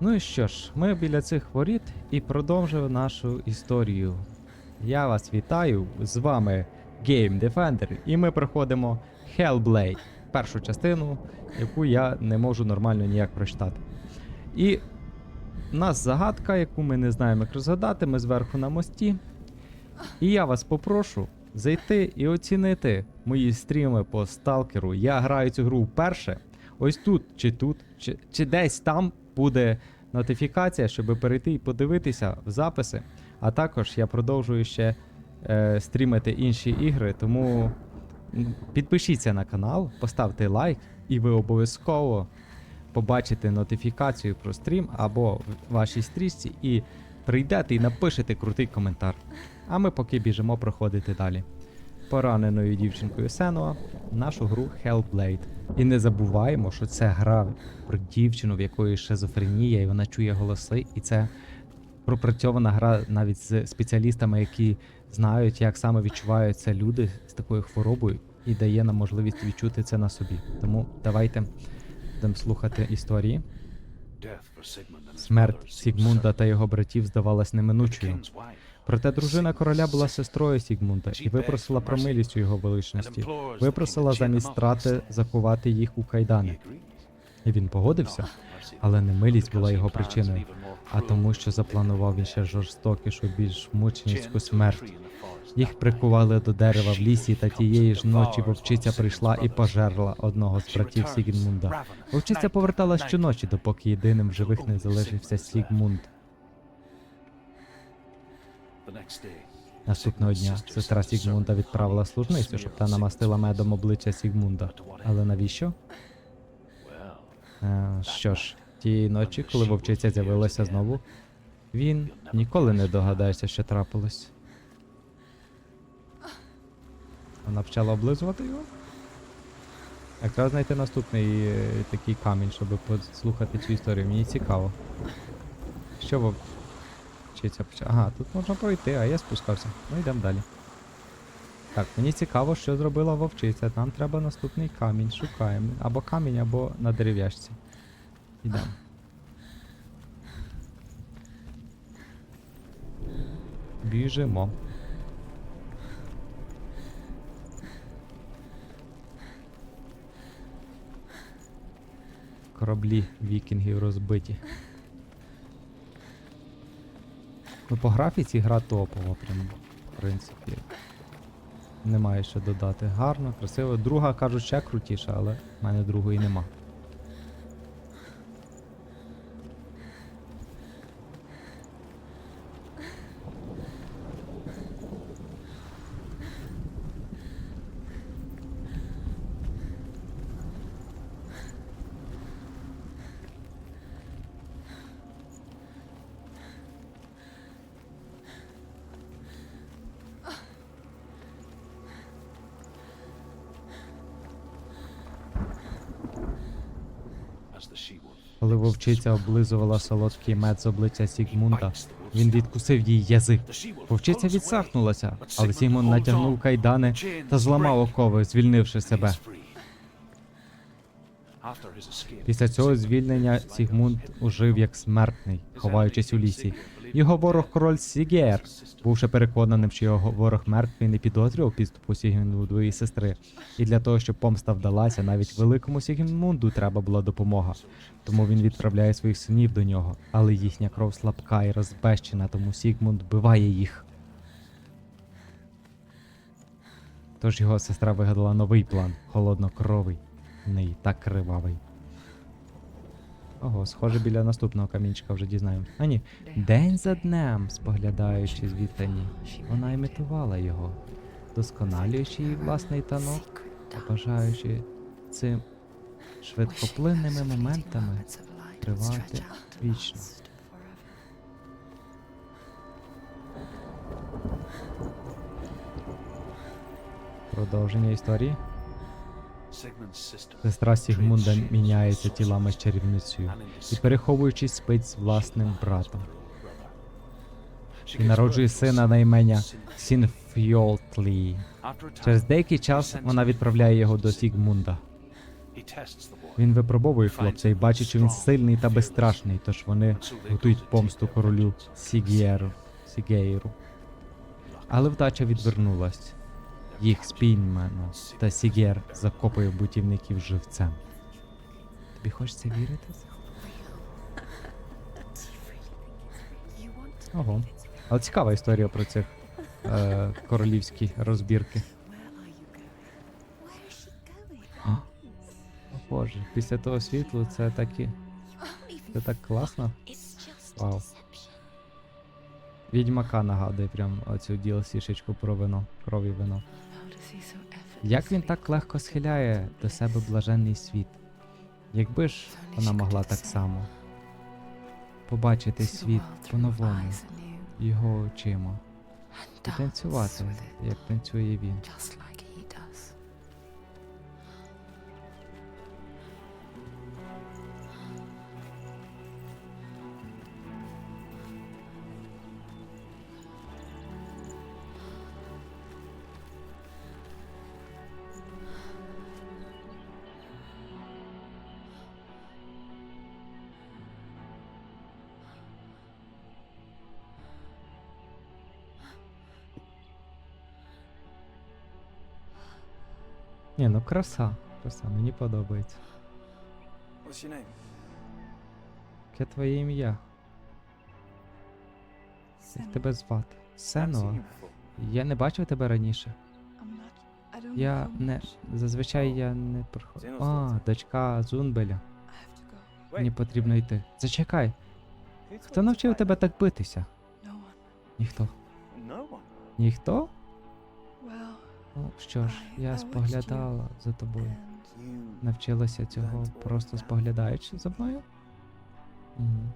Ну і що ж, ми біля цих воріт і продовжуємо нашу історію. Я вас вітаю, з вами Game Defender, і ми проходимо Hellblade, першу частину, яку я не можу нормально ніяк прочитати. І у нас загадка, яку ми не знаємо, як розгадати, ми зверху на мості. І я вас попрошу зайти і оцінити мої стріми по сталкеру. Я граю цю гру вперше. Ось тут, чи тут, чи, чи десь там буде нотифікація, щоб перейти і подивитися в записи. А також я продовжую ще е, стрімити інші ігри, тому підпишіться на канал, поставте лайк, і ви обов'язково побачите нотифікацію про стрім або в вашій стрічці і прийдете і напишете крутий коментар. А ми поки біжимо проходити далі. Пораненою дівчинкою Сенуа нашу гру Hellblade. І не забуваємо, що це гра про дівчину, в якої шизофренія, і вона чує голоси, і це пропрацьована гра навіть з спеціалістами, які знають, як саме відчувають це люди з такою хворобою, і дає нам можливість відчути це на собі. Тому давайте будемо слухати історії. Смерть Сігмунда та його братів здавалась неминучою. Проте дружина короля була сестрою Сігмунда і випросила про милість у його величності. Випросила замість страти закувати їх у кайдани. І він погодився, але не милість була його причиною, а тому, що запланував він ще жорстокішу, більш мученицьку смерть. Їх прикували до дерева в лісі, та тієї ж ночі вовчиця прийшла і пожерла одного з братів Сігмунда. Вовчиця повертала щоночі, допоки єдиним в живих не залишився Сігмунд. Наступного дня сестра Сігмунда відправила служницю, щоб та намастила медом обличчя Сігмунда. Але навіщо? Е, що ж, тієї ночі, коли вовчиця з'явилася знову, він ніколи не догадається, що трапилось. Вона почала облизувати його. А знайти наступний е, такий камінь, щоб послухати цю історію. Мені цікаво. Що вовчиця почала? Ага, тут можна пройти, а я спускався. Ну йдемо далі. Так, мені цікаво, що зробила вовчиця. Нам треба наступний камінь. Шукаємо. Або камінь, або на дерев'яшці. Йдемо. Біжимо. Кораблі вікінгів розбиті. Ну, по графіці гра топова, прям, в принципі. Немає що додати. Гарно, красиво. Друга, кажуть, ще крутіша, але в мене другої нема. Коли вовчиця облизувала солодкий мед з обличчя Сігмунда, він відкусив їй язик. Вовчиця відсахнулася, але Сігмунд натягнув кайдани та зламав окови, звільнивши себе. Після цього звільнення Сігмунд ужив як смертний, ховаючись у лісі. Його ворог король Сігер, бувши переконаним, що його ворог мертвий, не підозрював підступу Сігмундової сестри. І для того, щоб помста вдалася, навіть великому Сігмунду треба була допомога. Тому він відправляє своїх синів до нього, але їхня кров слабка і розбещена, тому Сігмунд вбиває їх. Тож його сестра вигадала новий план холоднокровий, не так кривавий. Ого, схоже, біля наступного камінчика вже дізнаємось. А ні, день за днем, споглядаючи з відстані, вона імітувала його, досконалюючи її власний танок, та бажаючи цим швидкоплинними моментами тривати вічно. Продовження історії. Сестра Сігмунда міняється тілами з чарівницею і, переховуючись, спить з власним братом. І народжує сина на імення Сінфьолтлі. Через деякий час вона відправляє його до Сігмунда. Він випробовує хлопця і бачить, що він сильний та безстрашний, тож вони готують помсту королю Сігєру. Сігейру. Але вдача відвернулась. Їх спіймано, та Сігєр закопує бутівників живцем. Тобі хочеться вірити? Ого. Але цікава історія про цих е, королівські розбірки. О, Боже, після того світлу це так і. Це так класно. Вау. Відьмака нагадує прям оцю DLC-шечку про вино, крові вино. Як він так легко схиляє до себе блаженний світ? Якби ж вона могла так само побачити світ по-новому, його очима, і танцювати, як танцює він. Ні, ну краса. Краса, мені подобається. Яке твоє ім'я? Як тебе звати? Before. Я не бачив тебе раніше. Я не. Зазвичай я не проходжу. А, дочка Зунбеля. Мені потрібно йти. Зачекай, хто навчив тебе так битися? Ніхто. Ніхто? Ну що ж, я споглядала за тобою. Навчилася цього, просто споглядаючи за мною? Угу.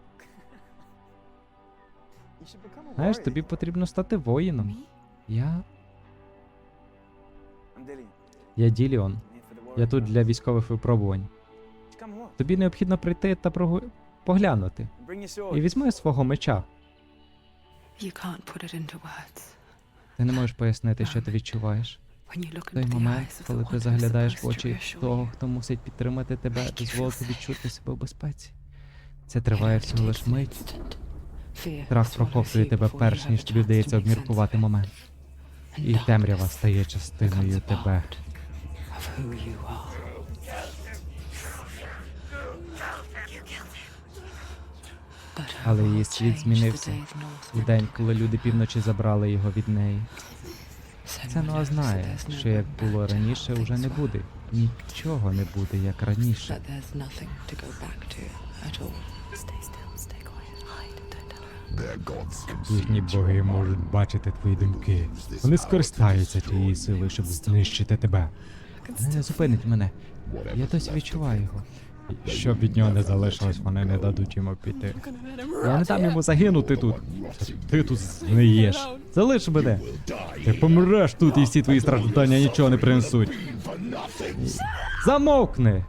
Знаєш, тобі потрібно стати воїном. Я. Я Діліон. Я тут для військових випробувань. Тобі необхідно прийти та прогу... поглянути. І візьми свого меча. Ти не можеш пояснити, що ти відчуваєш. Той момент, коли ти заглядаєш в очі того, хто мусить підтримати тебе, дозволити відчути себе в безпеці. Це триває всього лиш мить. Страх прохоплює тебе перш ніж тобі вдається обміркувати момент. І темрява стає частиною тебе. Але її світ змінився. У день, коли люди півночі забрали його від неї. Це Ноа knows знає, що як було раніше, уже не буде. Нічого не буде, як раніше. Їхні боги можуть бачити твої думки. Вони скористаються тією силою, щоб знищити тебе. Не зупинить мене. Я досі відчуваю його. Щоб від нього не залишилось, вони не дадуть йому піти. Я не дам йому загинути тут. Ти тут згниєш. Залиш мене. Ти помреш тут, і всі твої страждання нічого не принесуть. Замовкни!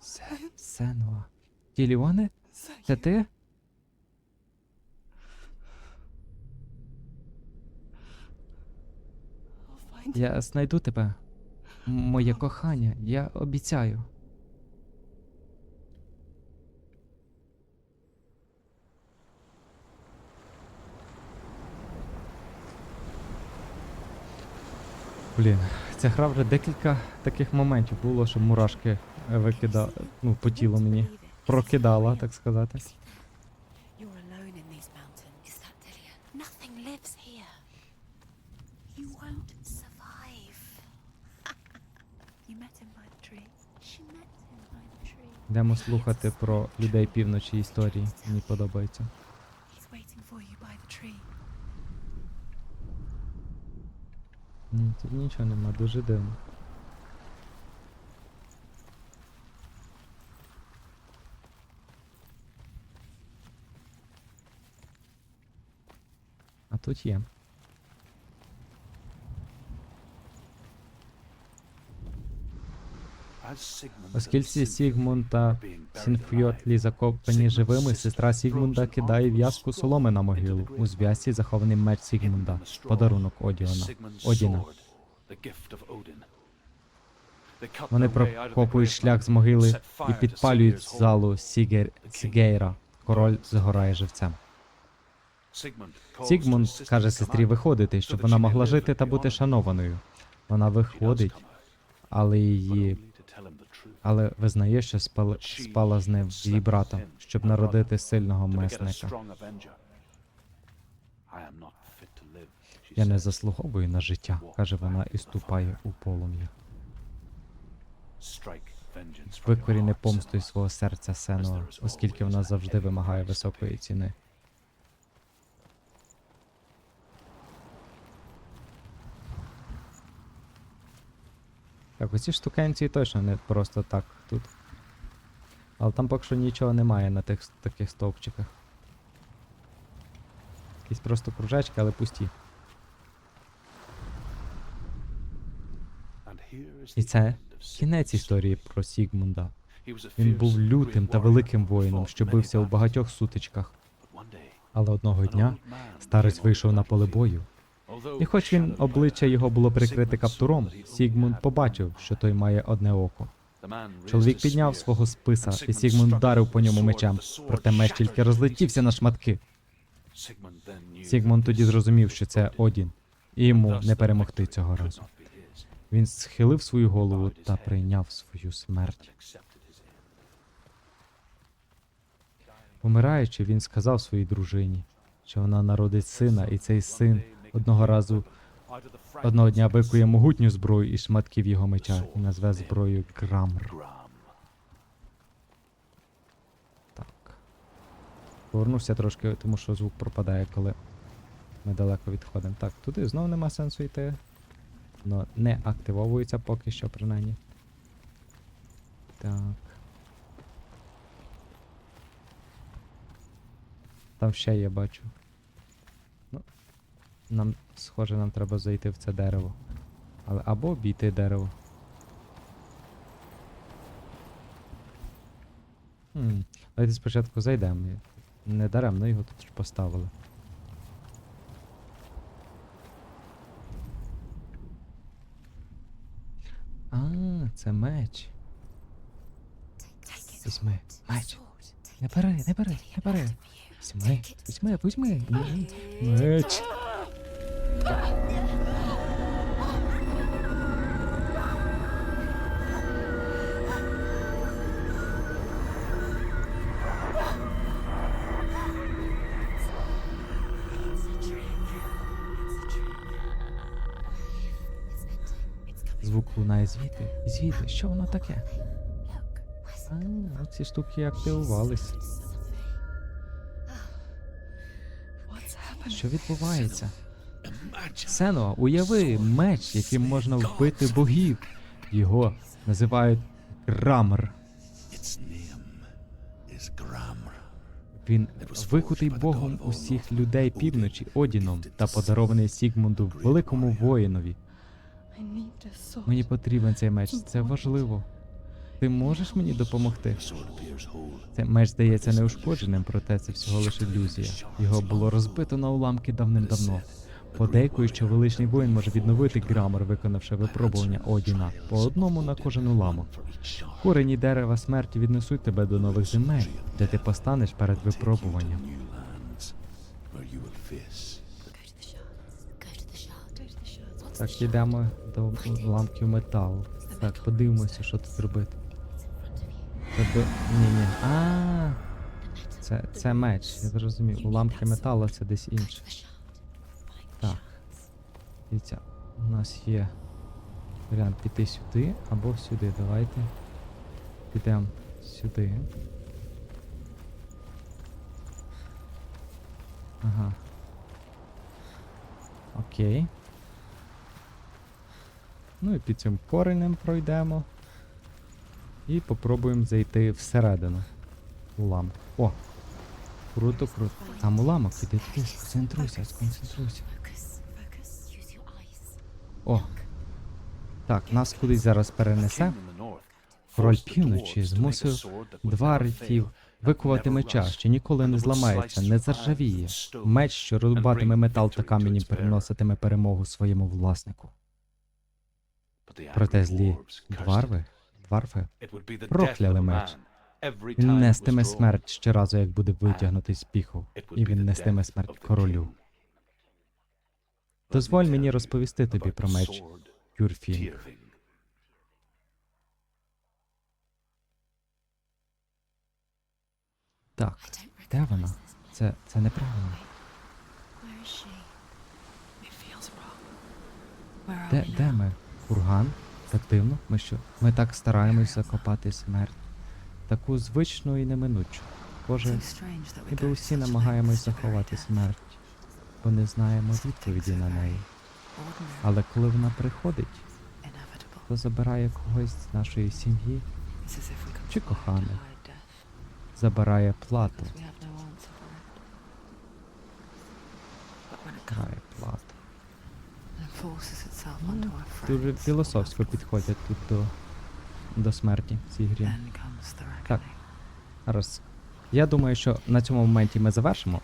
Се- Сенуа. Діліоне? Це ти? Я знайду тебе. Моє кохання, я обіцяю. Блін, ця гра вже декілька таких моментів було, що мурашки е, викидали, ну, по тілу мені прокидала, так сказати. Йдемо слухати про людей півночі історії. Мені подобається. Ні, тут нічого нема, дуже дивно. А тут є. Оскільки Сігмунд та Сінфйотлі закопані живими, сестра Сігмунда кидає в'язку соломи на могилу. У зв'язці захований меч Сігмунда, подарунок Одіона. Одіна. Вони прокопують шлях з могили і підпалюють залу Сігер... Сігейра. Король згорає живцем. Сігмунд каже сестрі виходити, щоб вона могла жити та бути шанованою. Вона виходить, але її але визнає, що спала, спала з ним з її братом, щоб народити сильного месника. Я не заслуговую на життя, каже вона і ступає у полум'я. Викоріни помстою свого серця Сенуа, оскільки вона завжди вимагає високої ціни. Так, оці штукенці точно не просто так тут. Але там поки що нічого немає на тих таких стовпчиках. Якісь просто кружечки, але пусті. І це кінець історії про Сігмунда. Він був лютим та великим воїном, що бився у багатьох сутичках. Але одного дня старець вийшов на поле бою. І хоч він обличчя його було прикрите каптуром, Сігмунд побачив, що той має одне око. Чоловік підняв свого списа, і Сігмунд вдарив по ньому мечем, проте меч тільки розлетівся на шматки. Сігмунд тоді зрозумів, що це Одін, і йому не перемогти цього разу. Він схилив свою голову та прийняв свою смерть. Помираючи, він сказав своїй дружині, що вона народить сина, і цей син одного разу одного дня викує могутню зброю із шматків його меча і назве зброєю Грамр. Так. Повернувся трошки, тому що звук пропадає, коли ми далеко відходимо. Так, туди знову нема сенсу йти. Но не активовується поки що, принаймні. Так. Там ще є, бачу. Нам, схоже, нам треба зайти в це дерево. Але або обійти дерево. Хм. Давайте спочатку зайдемо. Не даремно його тут ж поставили. А, це меч. Візьми, меч. Не бери, не бери, не бери. Візьми, візьми, візьми. Меч. Звук лунає звідти. Звідти, що воно таке? А, ці штуки активувались. Що відбувається? Сено, уяви меч, яким можна вбити богів. Його називають Грамр. Він викутий богом усіх людей півночі Одіном та подарований Сігмунду великому воїнові. Мені потрібен цей меч, це важливо. Ти можеш мені допомогти? Цей меч здається неушкодженим, проте це всього лише ілюзія. Його було розбито на уламки давним-давно. Подейкують, що величний воїн може відновити грамор, виконавши випробування Одіна по одному на кожен уламок. Корені дерева смерті віднесуть тебе до нових земель, де ти постанеш перед випробуванням. Так, йдемо до уламків металу. Так, подивимося, що тут робити. Це до. Ні, ні. А, це, це меч, я зрозумів. Уламки металу це десь інше. Дивіться, у нас є варіант піти сюди або сюди. Давайте. Підемо сюди. Ага. Окей. Ну і під цим коренем пройдемо. І попробуємо зайти всередину. Уламок. О! Круто, круто. Там уламок, туди, сконцентруйся, сконцентруйся. О. Так, нас кудись зараз перенесе. Король півночі змусив двартів викувати меча, що ніколи не зламається, не заржавіє. Меч, що рубатиме метал та камінь, приноситиме перемогу своєму власнику. Проте злі дварви, дварфи прокляли меч. Він нестиме смерть щоразу, як буде витягнутий з піху, і він нестиме смерть королю. Дозволь мені розповісти тобі про меч Юрфін. Так, де вона? Це, це неправильно. Де, де ми? Курган? Так дивно? Ми що? Ми так стараємось закопати смерть. Таку звичну і неминучу. Боже, ніби усі намагаємось заховати смерть, бо не знаємо відповіді на неї. Але коли вона приходить, то забирає когось з нашої сім'ї, Чи коханих. забирає плату. Забирає плату. Дуже філософсько підходять тут до, до смерті в цій грі. Так. Раз. Я думаю, що на цьому моменті ми завершимо.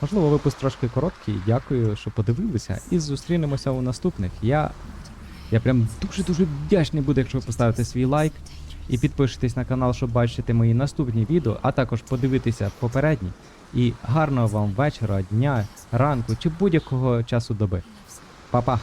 Можливо, випуск трошки короткий. Дякую, що подивилися. І зустрінемося у наступних. Я, я прям дуже-дуже вдячний буду, якщо ви поставите свій лайк і підпишетесь на канал, щоб бачити мої наступні відео, а також подивитися попередні. І гарного вам вечора, дня, ранку чи будь-якого часу доби. Па-па!